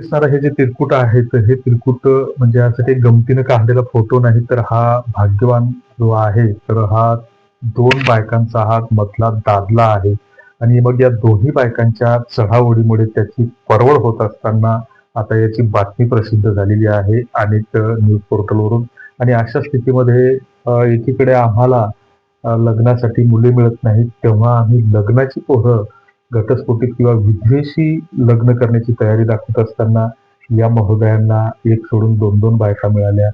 दिसणारा हे जे तिरकुट आहेत हे तिरकुट म्हणजे असं काही गमतीनं काढलेला फोटो नाही तर हा भाग्यवान जो आहे तर हा दोन बायकांचा हा मधला दादला आहे. आणि मग या दोन्ही बायकांच्या चढाओढीमुळे त्याची परवड होत असताना आता याची बातमी प्रसिद्ध झालेली आहे अनेक न्यूज पोर्टलवरून. आणि अशा स्थितीमध्ये एकीकडे आम्हाला लग्नासाठी मुले मिळत नाहीत तेव्हा आम्ही लग्नाची पोरं घटस्फोटित किंवा विद्वेषी लग्न करण्याची तयारी दाखवत असताना या महोदयांना एक सोडून दोन दोन बायका मिळाल्या.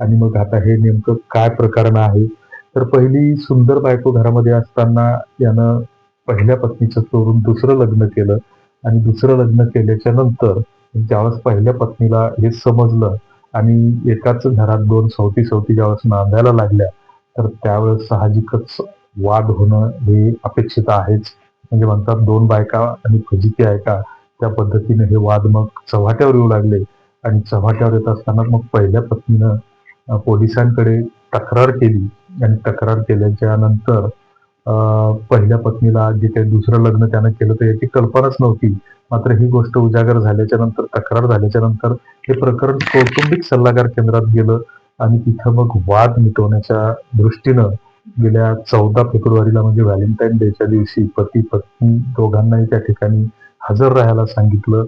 आणि मग आता हे नेमकं काय प्रकरण आहे? तर पहिली सुंदर बायको घरामध्ये असताना यानं पहिल्या पत्नीचं चोरून दुसरं लग्न केलं. आणि दुसरं लग्न केल्याच्यानंतर ज्यावेळेस पहिल्या पत्नीला हे समजलं आणि एकाच घरात दोन सवती सवती ज्यावेळेस नांदायला लागल्या तर त्यावेळेस साहजिकच वाद होणं हे अपेक्षित आहेच. म्हणजे म्हणतात दोन बायका आणि फजिती आहे का? त्या पद्धतीने हे वाद मग चव्हाट्यावर येऊ लागले. आणि चव्हाट्यावर येत असताना मग पहिल्या पत्नीनं पोलिसांकडे तक्रार केली. आणि तक्रार केल्याच्यानंतर पहिल्या पत्नीला जे काही दुसरं लग्न त्यानं केलं तर याची कल्पनाच नव्हती. मात्र ही गोष्ट उजागर झाल्याच्यानंतर तक्रार झाल्याच्यानंतर हे प्रकरण कौटुंबिक सल्लागार केंद्रात गेलं आणि तिथं मग वाद मिटवण्याच्या दृष्टीनं गेल्या चौदा फेब्रुवारीला म्हणजे व्हॅलेंटाईन डेच्या दिवशी पती पत्नी दोघांनाही त्या ठिकाणी हजर राहायला सांगितलं.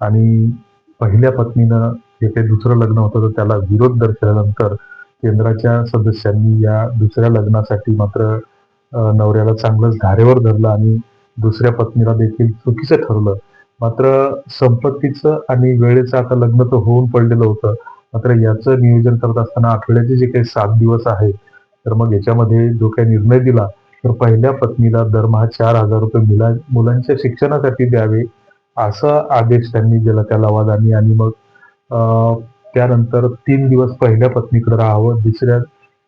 आणि पहिल्या पत्नीनं जे काही दुसरं लग्न होतं तर त्याला विरोध दर्शवल्यानंतर केंद्राच्या सदस्यांनी या दुसऱ्या लग्नासाठी मात्र नवऱ्याला चांगलंच धारेवर धरलं आणि दुसऱ्या पत्नीला देखील चुकीचं ठरलं मात्र संपत्तीचं आणि वेळेचं आता लग्न तर होऊन पडलेलं होतं. मात्र याचं नियोजन करत असताना आठवड्याचे जे काही सात दिवस आहेत तर मग याच्यामध्ये जो काही निर्णय दिला तर पहिल्या पत्नीला दरमहा चार हजार रुपये मुला मुलांच्या शिक्षणासाठी द्यावे असा आदेश त्यांनी दिला त्या लवादानी. आणि मग अं, त्यानंतर तीन दिवस पहिल्या पत्नीकडे राहावं दुसऱ्या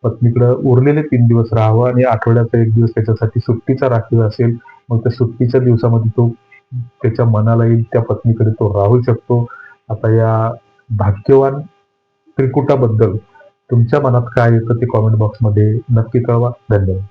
पत्नीकडे उरलेले तीन दिवस राहावं आणि आठवड्याचा एक दिवस त्याच्यासाठी सुट्टीचा राखीव असेल मग त्या सुट्टीच्या दिवसामध्ये तो त्याच्या मनाला येईल त्या पत्नीकडे तो राहू शकतो. आता या भाग्यवान त्रिकुटाबद्दल तुमच्या मनात काय येतं ते कॉमेंट बॉक्समध्ये नक्की कळवा. धन्यवाद.